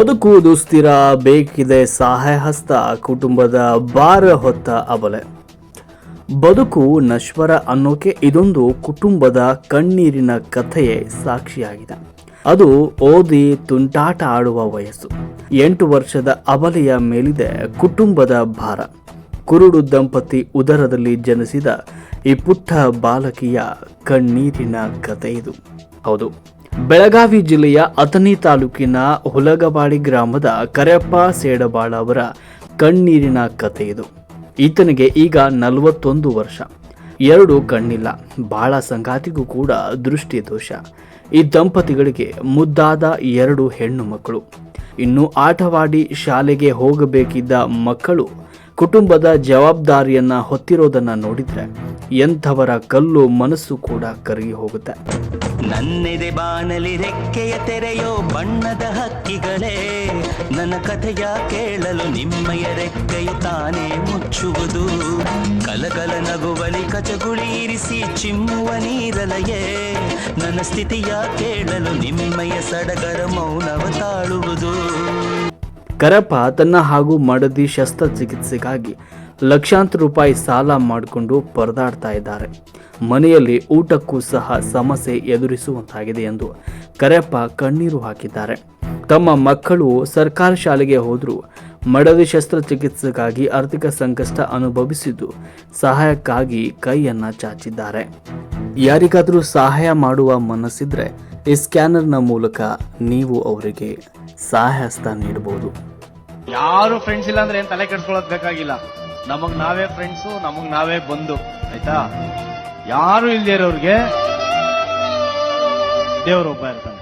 ಬದುಕು ದುಸ್ಥಿರ ಬೇಕಿದೆ ಸಹಾಯ ಹಸ್ತ ಕುಟುಂಬದ ಭಾರ ಹೊತ್ತ ಅಬಲೆ. ಬದುಕು ನಶ್ವರ ಅನ್ನೋಕೆ ಇದೊಂದು ಕುಟುಂಬದ ಕಣ್ಣೀರಿನ ಕಥೆಯೇ ಸಾಕ್ಷಿಯಾಗಿದೆ. ಅದು ಓದಿ ತುಂಟಾಟ ಆಡುವ ವಯಸ್ಸು. ಎಂಟು ವರ್ಷದ ಅಬಲೆಯ ಮೇಲಿದೆ ಕುಟುಂಬದ ಭಾರ. ಕುರುಡು ದಂಪತಿ ಉದರದಲ್ಲಿ ಜನಿಸಿದ ಈ ಪುಟ್ಟ ಬಾಲಕಿಯ ಕಣ್ಣೀರಿನ ಕಥೆ ಇದು. ಹೌದು. ಬೆಳಗಾವಿ ಜಿಲ್ಲೆಯ ಅಥಣಿ ತಾಲೂಕಿನ ಹುಲಗವಾಡಿ ಗ್ರಾಮದ ಕರೆಯಪ್ಪ ಸೇಡಬಾಳ ಅವರ ಕಣ್ಣೀರಿನ ಕಥೆ ಇದು. ಈತನಿಗೆ ಈಗ ನಲವತ್ತೊಂದು ವರ್ಷ. ಎರಡು ಕಣ್ಣಿಲ್ಲ, ಬಾಳ ಸಂಗಾತಿಗೂ ಕೂಡ ದೃಷ್ಟಿ ದೋಷ. ಈ ದಂಪತಿಗಳಿಗೆ ಮುದ್ದಾದ ಎರಡು ಹೆಣ್ಣು ಮಕ್ಕಳು. ಇನ್ನು ಆಟವಾಡಿ ಶಾಲೆಗೆ ಹೋಗಬೇಕಿದ್ದ ಮಕ್ಕಳು ಕುಟುಂಬದ ಜವಾಬ್ದಾರಿಯನ್ನ ಹೊತ್ತಿರೋದನ್ನ ನೋಡಿದ್ರೆ ಎಂಥವರ ಕಲ್ಲು ಮನಸ್ಸು ಕೂಡ ಕರಗಿ ಹೋಗುತ್ತೆ. ನನ್ನೆದೆ ಬಾಣಲಿ ರೆಕ್ಕೆಯ ತೆರೆಯೋ ಬಣ್ಣದ ಹಕ್ಕಿಗಳೇ, ನನ್ನ ಕಥೆಯ ಕೇಳಲು ನಿಮ್ಮಯ ರೆಕ್ಕೆಯು ತಾನೇ ಮುಚ್ಚುವುದು. ಕಲಕಲ ನಗುವಲಿ ಕಚಗುಳಿ ಇರಿಸಿ ಚಿಮ್ಮುವ ನೀರಲಯೇ, ನನ್ನ ಸ್ಥಿತಿಯ ಕೇಳಲು ನಿಮ್ಮಯ ಸಡಗರ ಮೌನವ ತಾಳುವುದು. ಕರಪ್ಪ ತನ್ನ ಹಾಗೂ ಮಡದಿ ಶಸ್ತ್ರಚಿಕಿತ್ಸೆಗಾಗಿ ಲಕ್ಷಾಂತರ ರೂಪಾಯಿ ಸಾಲ ಮಾಡಿಕೊಂಡು ಪರದಾಡ್ತಾ ಇದ್ದಾರೆ. ಮನೆಯಲ್ಲಿ ಊಟಕ್ಕೂ ಸಹ ಸಮಸ್ಯೆ ಎದುರಿಸುವಂತಾಗಿದೆ ಎಂದು ಕರೆಪ್ಪ ಕಣ್ಣೀರು ಹಾಕಿದ್ದಾರೆ. ತಮ್ಮ ಮಕ್ಕಳು ಸರ್ಕಾರಿ ಶಾಲೆಗೆ ಹೋದರೂ ಮಡದಿ ಶಸ್ತ್ರಚಿಕಿತ್ಸೆಗಾಗಿ ಆರ್ಥಿಕ ಸಂಕಷ್ಟ ಅನುಭವಿಸಿದ್ದು ಸಹಾಯಕ್ಕಾಗಿ ಕೈಯನ್ನ ಚಾಚಿದ್ದಾರೆ. ಯಾರಿಗಾದರೂ ಸಹಾಯ ಮಾಡುವ ಮನಸ್ಸಿದ್ರೆ ಈ ಸ್ಕ್ಯಾನರ್ನ ಮೂಲಕ ನೀವು ಅವರಿಗೆ ಸಹಾಯಸ್ಥ ನೀಡಬಹುದು. ಯಾರು ಫ್ರೆಂಡ್ಸ್ ಇಲ್ಲ ಅಂದ್ರೆ ಏನ್ ತಲೆ ಕೆಡ್ಸ್ಕೊಳಕ್ ಬೇಕಾಗಿಲ್ಲ. ನಮಗ್ ನಾವೇ ಫ್ರೆಂಡ್ಸು ನಮಗ್ ನಾವೇ ಬಂದು, ಆಯ್ತಾ? ಯಾರು ಇಲ್ದೇ ಇರೋರ್ಗೆ ದೇವರೊಬ್ಬ ಇರ್ತಾನೆ.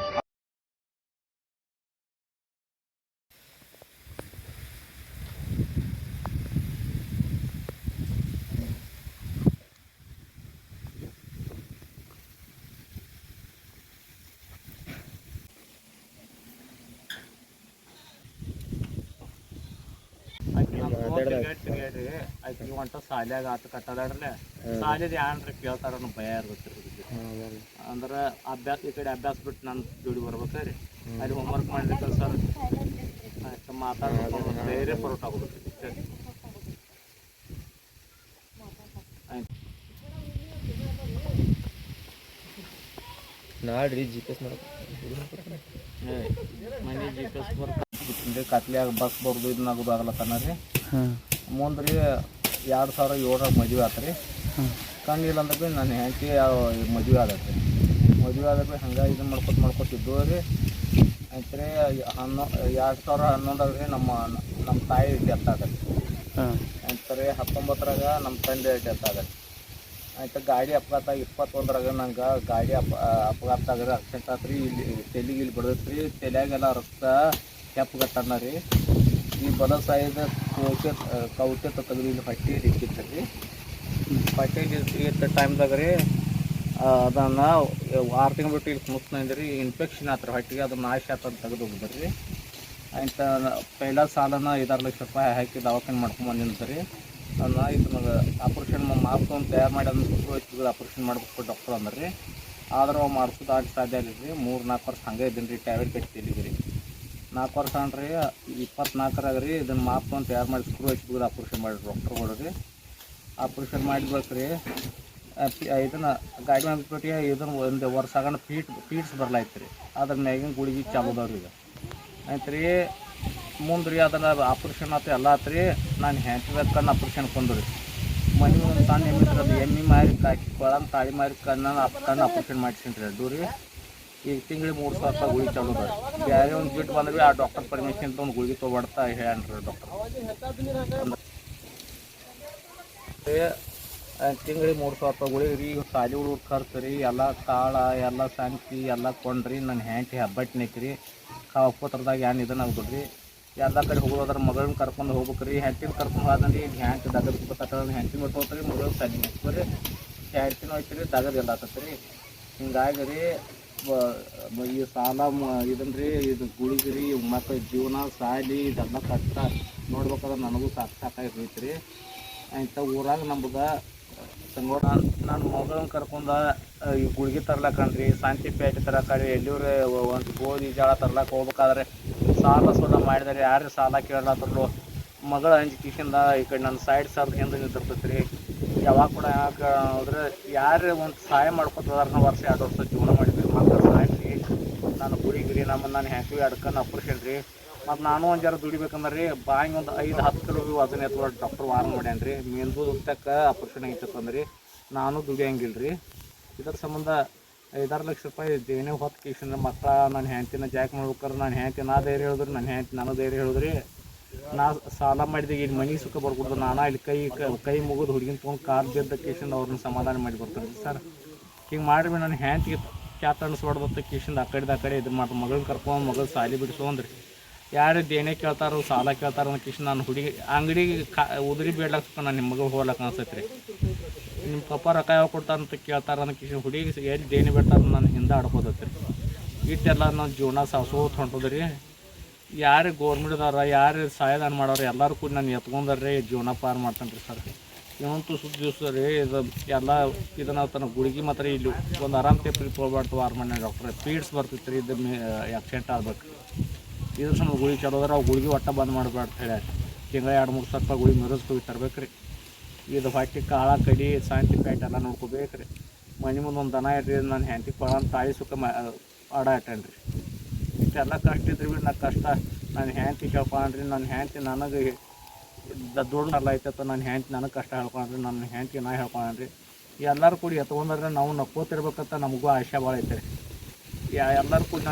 ಆಯ್ತು ಹೊಂಟ ಸಾಲ್ಯಾಗ ಆತ ಕಟ್ಟದಾಡ್ರಲೆ ಸಾಲಿದ ಯಾನ್ರಿ ಕೇಳ್ತಾರ ಅನ್ನೋ ಭಯ ಇರ್ತೈತಿ ಅಂದ್ರ ಅಭ್ಯಾಸ ಈ ಕಡೆ ಅಭ್ಯಾಸ ಬಿಟ್ಟು ನನ್ನ ಜೋಡಿ ಬರ್ಬೇಕ್ರಿ ಅಲ್ಲಿ ಹೋಮ್ವರ್ಕ್ ಮಾಡ್ಲಿಕ್ಕೆ ಸರ್ ಆಯ್ತು ಮಾತಾಡ್ಬೇಕು ಬೇರೆ ಪರೋಟ ಆಗೋದು ನಾಡ್ರಿ ಜಿ ಪಿ ಎಸ್ ಮನೆ ಜಿ ಪಿ ಎಸ್ ಬರ್ಕ ಕತ್ಲ್ಯಾಗ ಬಸ್ ಬರ್ದು ಇದನ್ನ ಆಗೋದು ಮುಂದೆ ರೀ ಮುಂದ್ರಿ ಎರಡು ಸಾವಿರ ಏಳರಾಗ ಮದುವೆ ಆತು ರೀ. ಕಣ್ಣಿಲ್ಲ ಅಂದ್ರೆ ಭೀ ನನ್ನ ಹೆಂಡತಿ ಮದುವೆ ಆಗತ್ತೆ ಮದುವೆ ಆದ್ರೆ ಭೀ ಹಂಗೆ ಇದನ್ನ ಮಾಡ್ಕೊತ ಮಾಡ್ಕೊತಿದ್ದು ರೀ. ಆಯ್ತು ರೀ ಹನ್ನೊ ಎರಡು ಸಾವಿರ ಹನ್ನೊಂದಾಗ ರೀ ನಮ್ಮ ನಮ್ಮ ತಾಯಿ ಡೆತ್ ಆಗತ್ತೆ ಆಯ್ತು ರೀ ಹತ್ತೊಂಬತ್ತರಾಗ ನಮ್ಮ ತಂದೆ ಡೆತ್ ಆಗತ್ತೆ ಆಯ್ತು ಗಾಡಿ ಅಪಘಾತ ಇಪ್ಪತ್ತೊಂದರಾಗ ನಂಗೆ ಗಾಡಿ ಅಪ ಅಪಘಾತ ಆಗ್ರೆ ಆಕ್ಸಿಡೆಂಟ್ ಆತ್ರಿ ಇಲ್ಲಿ ತೆಲಿಗೆ ಇಲ್ಲಿ ಬಡದೈತ್ರಿ ತಲೆಯಾಗೆಲ್ಲ ರಕ್ತ ಕೆಪ್ಪಗತ್ತಣ್ಣ ರೀ. ಈ ಬಲ ಸಾಯದ ಕೌಚೆ ಕೌಚೆ ತೆಗೆದು ಇಲ್ಲಿ ಹೊಟ್ಟೆ ಇಟ್ಟಿತ್ತು ರೀ ಹೊಟ್ಟೆ ಇಟ್ಟ ಟೈಮ್ದಾಗ ರೀ ಅದನ್ನು ಆರು ತಿಂಗಳು ಬಿಟ್ಟು ಇಲ್ಲಿ ಕುಣಿಸ್ತಾ ರೀ ಇನ್ಫೆಕ್ಷನ್ ಆತ್ರ. ಹೊಟ್ಟಿಗೆ ಅದು ನಾಶ ಆತ ತೆಗೆದು ಹೋಗಿದ್ರಿ ಆಯ್ತು ಪೈಲ ಸಾಲನ ಐದಾರು ಲಕ್ಷ ರೂಪಾಯಿ ಹಾಕಿ ದವಾಖಾನೆ ಮಾಡ್ಕೊಂಡ್ ಬಂದಿದ್ದು ರೀ. ಅದನ್ನ ಇದು ನಮಗೆ ಆಪ್ರೇಷನ್ ಮಾಡ್ಕೊಂಡು ತಯಾರು ಮಾಡಿ ಅಂದ್ರೆ ಆಪ್ರೇಷನ್ ಮಾಡ್ಬೇಕು ಡಾಕ್ಟರ್ ಅಂದ್ರೆ ಆದ್ರೆ ಅವು ಮಾಡ್ಸೋದು ಆಗಿ ಸಾಧ್ಯ ಇಲ್ಲ ರೀ ಮೂರು ನಾಲ್ಕು ವರ್ಷ ಹಂಗೆ ಇದ್ದೀನಿ ರೀ ಟ್ಯಾಬ್ಲೆಟ್ ಕಟ್ತಿದ್ದೀವಿ ರೀ ನಾಲ್ಕು ವರ್ಷ ಅನ್ರಿ ಇಪ್ಪತ್ನಾಲ್ಕರಾಗ ರೀ, ಇದನ್ನು ಅಂತ ತಯಾರು ಮಾಡಿ ಸ್ಕ್ರೂ ಹಚ್ಬಿಟ್ಟು ಆಪ್ರೇಷನ್ ಮಾಡಿ ಡಾಕ್ಟ್ರ್ ರೀ ಆಪ್ರೇಷನ್ ಮಾಡಿಬೇಕು ರೀ ಇದನ್ನು ಗಾಡಿ ಮಾಡಿಬಿಟ್ಟು ಇದನ್ನು ಒಂದು ವರ್ಷ ಆಗಣ ಫೀಟ್ ಫೀಟ್ಸ್ ಬರ್ಲಾಯ್ತು ರೀ ಅದ್ರ ಮ್ಯಾಗಿನ ಗುಳಿಗೆ ಚಾಲೋದವ್ರಿ ಈಗ ಆಯ್ತು ರೀ ಮುಂದೆ ರೀ ಅದನ್ನು ಆಪ್ರೇಷನ್ ಆತು ಎಲ್ಲ ಆತು ರೀ ನಾನು ಕಣ್ಣು ಆಪ್ರೇಷನ್ ಕೊಂದು ರೀ ಮನೆ ಒಂದು ತಾನು ಎಮ್ಮೆ ಎಮ್ಮೆ ಮಾರಿ ಕಾಕಿ ಕೊಳ ತಾಳಿ ಮಾರಿ ಕಣ್ಣು ಕಣ್ಣು ಆಪ್ರೇಷನ್ ಮಾಡಿಸ್ಕೊಂಡ್ರಿ ರೀ ರೀ ಈಗ ತಿಂಗಳಿಗೆ ಮೂರು ಸಾವಿರ ರೂಪಾಯಿ ಗುಳಿಗೆ ಚಾಲು ಅದ ಬೇರೆ ಒಂದು ಬಿಟ್ಟು ಬಂದ್ರೆ ಆ ಡಾಕ್ಟರ್ ಪರ್ಮಿಷನ್ ಒಂದು ಗುಳಿಗೆ ತೊಗೊಡ್ತಾ ಹೇಳ್ರಿ ಡಾಕ್ಟರ್ ತಿಂಗಳಿಗೆ ಮೂರು ಸಾವಿರ ರೂಪಾಯಿ ಗುಳಿಗೆ ರೀ ಈಗ ಸಾಲಿ ಹುಡುಗ ಖರ್ಚು ರೀ ಎಲ್ಲ ಕಾಳ ಎಲ್ಲ ಸಂತಿ ಎಲ್ಲ ಕೊಂಡ್ರಿ ನನ್ನ ಹೆಂಡತಿ ಹಬ್ಬಟ್ಟು ರೀ ಕಾ ಒಪ್ಪತ್ತರದಾಗ ಏನು ಇದನ್ನ ಆಗ್ಬಿಡ್ರಿ ಎಲ್ಲ ಕಡೆ ಹೋಗೋದ್ರ ಮಗಳನ್ನ ಕರ್ಕೊಂಡು ಹೋಗ್ಬೇಕು ರೀ ಹೆಂಡತಿನ ಕರ್ಕೊಂಡು ಹೋದಂದ್ರೆ ಈಗ ಹ್ಯಾಂಕ್ ದಗದ ಬಿಡ್ತಾರ ಹೆಂಡತಿ ಬಿಟ್ಟು ಹೋಗ್ತಾರೆ ಮಗಳು ಸಾಲಿ ಬರ್ರಿ ಹೆಂಡತಿನೂ ಐತಿ ರೀ ದಗದ ಎಲ್ಲ ಆತತ್ ರೀ ಹಿಂಗಾಗಿ ರೀ ಬ- ಬ- ಈ ಸಾಲ ಮ- ಇದನ್ ರೀ ಇದು ಗುಳಿಗೆ ರೀ ಮಕ್ಕಳ ಜೀವನ, ಸಾಲಿ, ಇದೆಲ್ಲ ಕಷ್ಟ ನೋಡ್ಬೇಕಾದ್ರೆ ನನಗೂ ಸಾಕು ಸಾಕಾಗಿ ಹೋಯ್ತು ರೀ ಇಂಥ ಊರಾಗ ನಮ್ಗೆ ಸಂಗೋಡ ನಾನು ಮಗಳನ್ನ ಕರ್ಕೊಂಡ ಈ ಗುಳಿಗೆ ತರ್ಲಕ್ಕನ್ರಿ ಶಾಂತಿ ಪೇಟೆ ತರಕರಿ ಎಲ್ಲಿವ್ರೆ ಒಂದು ಗೋಧಿ ಜೋಳ ತರ್ಲಕ್ಕೆ ಹೋಗ್ಬೇಕಾದ್ರೆ ಸಾಲ ಸೋಲ ಮಾಡಿದಾರೆ ಯಾರು ಸಾಲ ಕೇಳತ್ತಲ್ಲೋ ಮಗಳ ಅಂಜಿಕೆಯಿಂದ ಈ ಕಡೆ ನನ್ನ ಸೈಡ್ ಸರ್ದು ಹಿಂದೆ ನಿಂತಿರ್ತೈತ್ರಿ. ಯಾವಾಗ ಕೂಡ ಯಾಕೆ ಅಂದ್ರೆ ಯಾರು ಒಂದು ಸಹಾಯ ಮಾಡ್ಕೊತಾರೆ ನಾವು ವರ್ಷ, ಎರಡು ವರ್ಷ ಜೀವನ ಮಾಡಿದ್ರಿ. ಮಕ್ಕಳು ಸಾಯ್ರಿ ನಾನು ಗುಡಿಗೆ ರೀ ನಮ್ಮ ನಾನು ಹ್ಯಾಂಕ್ವಿ ಅಡ್ಕನ್ ಆಪ್ರೇಷನ್ ರೀ ಮತ್ತು ನಾನು ಒಂದು ಜರ ದುಡಿಬೇಕಂದ್ರೆ ರೀ ಬಾಯಿ ಒಂದು ಐದು ಹತ್ತು ಕಿಲೋ ವಜನ ಎತ್ತುವ ಡಾಕ್ಟರ್ ವಾರ್ನ್ ಮಾಡ್ಯಾನ ರೀ ಮೇಂದು ತಕ್ಕ ಆಪ್ರೇಷನ್ ಐತಂದ್ರೆ ನಾನು ದುಡಿಯಂಗಿಲ್ಲ ರೀ ಇದ್ರ ಸಂಬಂಧ ಐದಾರು ಲಕ್ಷ ರೂಪಾಯಿ ದೇನೇ ಹೊತ್ತು ಕೇಶನ್ ಮಕ್ಕಳ ನನ್ನ ಹೆಂಡ್ತಿನ ಜಾಕ್ ಮಾಡ್ಬೇಕಾರೆ ನಾನು ಹೆಂಡ್ತಿ ನಾ ಧೈರ್ಯ ಹೇಳಿದ್ರು ನನ್ನ ಹೆಂಡ್ತಿ ನಾನು ಧೈರ್ಯ ಹೇಳಿದ್ರಿ. ನಾ ಸಾಲ ಮಾಡಿದಾಗ ಇಲ್ಲಿ ಮನೆ ಸುಖ ಬರ್ಕೊಡ್ದು ನಾನು ಇಲ್ಲಿ ಕೈ ಕೈ ಮುಗಿದು ಹುಡುಗಿನ ತೊಗೊಂಡು ಕಾರ್ ಬಿದ್ದ ಕೇಸಿಂದ ಅವ್ರನ್ನ ಸಮಾಧಾನ ಮಾಡಿ ಬರ್ತಾರೆ ಸರ್. ಹಿಂಗೆ ಮಾಡಿರಿ ನನ್ನ ಹೆಂಡ್ತಿಗೆ ಕ್ಯಾತ್ ಅನಿಸ್ಬಾರ್ದು ಕಿಶಿಂದ ಆ ಕಡೆದ ಆ ಕಡೆ ಇದು ಮಾಡಿ ಮಗಳನ್ನ ಕರ್ಕೊಂಡು ಮಗಳು ಸಾಲಿ ಬಿಡಿಸ್ಕೊಂಡ್ರಿ ಯಾರು ದೇಣೆ ಕೇಳ್ತಾರೋ ಸಾಲ ಕೇಳ್ತಾರೋ ಅನ್ನೋ ಕಿಶನ್ ನಾನು ಹುಡುಗಿ ಅಂಗಡಿಗೆ ಕಾ ಉದುರಿ ಬೇಡ್ಲಕ್ಕ ನಾನು ನಿಮ್ಮ ಮಗಳು ಹೋಗ್ಲಕ್ಕ ಅನ್ಸತ್ತೆ ರೀ ನಿಮ್ಮ ಪಪ್ಪ ರೊಕ್ಕ ಯಾವ ಕೊಡ್ತಾರಂತ ಕೇಳ್ತಾರ ಅನ್ನೋ ಕಿಶನ್ ಹುಡುಗಿ ಎಲ್ಲಿ ದೇಣಿ ಬಿಡ್ತಾರ ನಾನು ಹಿಂದೆ ರೀ ಇಟ್ಟೆಲ್ಲ ನಾನು ಜೀವನ ಸಾಸೋತ್ ಹೊಂಟದ್ರಿ. ಯಾರು ಗೌರ್ಮೆಂಟ್ದವ್ರ, ಯಾರು ಸಹಾಯದಾನ ಮಾಡೋರು ಎಲ್ಲರೂ ಕೂಡ ನಾನು ಎತ್ಕೊಂಡ್ರಿ ಜೀವನ ಪಾರು ಮಾಡ್ತಾನೆ ರೀ ಸರ್. ಇವತ್ತು ಸುದ್ದಿ ದಿವಸ ರೀ ಇದು ಎಲ್ಲ ಇದನ್ನ ತನ್ನ ಗುಳಿಗೆ ಮಾತ್ರ ಇಲ್ಲಿ. ಒಂದು ಆರಾಮ್ ಪೇಪರ್ ತೊಗೊಳ್ಬಾರ್ದು ಮನೆ ಡಾಕ್ಟ್ರೆ. ಪೀಡ್ಸ್ ಬರ್ತಿತ್ತು ರೀ ಇದು ಆಕ್ಸಿಡೆಂಟ್ ಆಗ್ಬೇಕು. ಇದ್ರ ಸಮ ಗುಳಿ ಚಲೋದ್ರೆ, ಅವು ಗುಳಿಗೆ ಒಟ್ಟ ಬಂದ್ ಮಾಡ್ಬಾರ್ದು ಹೇಳಿ. ತಿಂಗಳ ಎರಡು ಮೂರು ಸಾವಿರ ರೂಪಾಯಿ ಗುಳಿಗೆ ಮೆರಸ್ ತರ್ಬೇಕು ರೀ ಇದು ಹೊಟ್ಟೆ, ಕಾಳ, ಕಡಿ ಸಾಂತಿ ಪ್ಯಾಟ್ ಎಲ್ಲ ನೋಡ್ಕೋಬೇಕು ರೀ ಮನೆ ಮುಂದೆ ಒಂದು ದನ ಇಡ್ರಿ ನಾನು ಹೆಂಡತಿ ಕೊಳ ತಾಯಿ ಸುಖ ಮಾ ಆಡ ಇಟ್ಟೇನ್ರಿ ಇಷ್ಟೆಲ್ಲ ಕಷ್ಟ ಇದ್ರಿ ಬಿ ನಾ ಕಷ್ಟ. ನಾನು ಹೆಂಡತಿ ಕೇಳ್ಕೊಂಡ್ರಿ ನನ್ನ ಹೆಂಡತಿ ನನಗೆ ದೊಡ್ಡ ಅಲ್ಲ ಐತೆ ನನ್ನ ಹೆಂಡತಿ ನನಗೆ ಕಷ್ಟ ಹೇಳ್ಕೊಂಡ್ರಿ, ನನ್ನ ಹೆಂಡತಿ ನಾ ಹೇಳ್ಕೊಂಡ್ರಿ. ಎಲ್ಲರೂ ಕೂಡಿ ಎತ್ಕೊಂಡ್ರೆ ನಾವು ನಕ್ಕೋತಿರ್ಬೇಕಂತ ನಮಗೂ ಆಶೆ ಭಾಳ ಐತೆ ರೀ. ಎಲ್ಲರೂ ಕೂಡ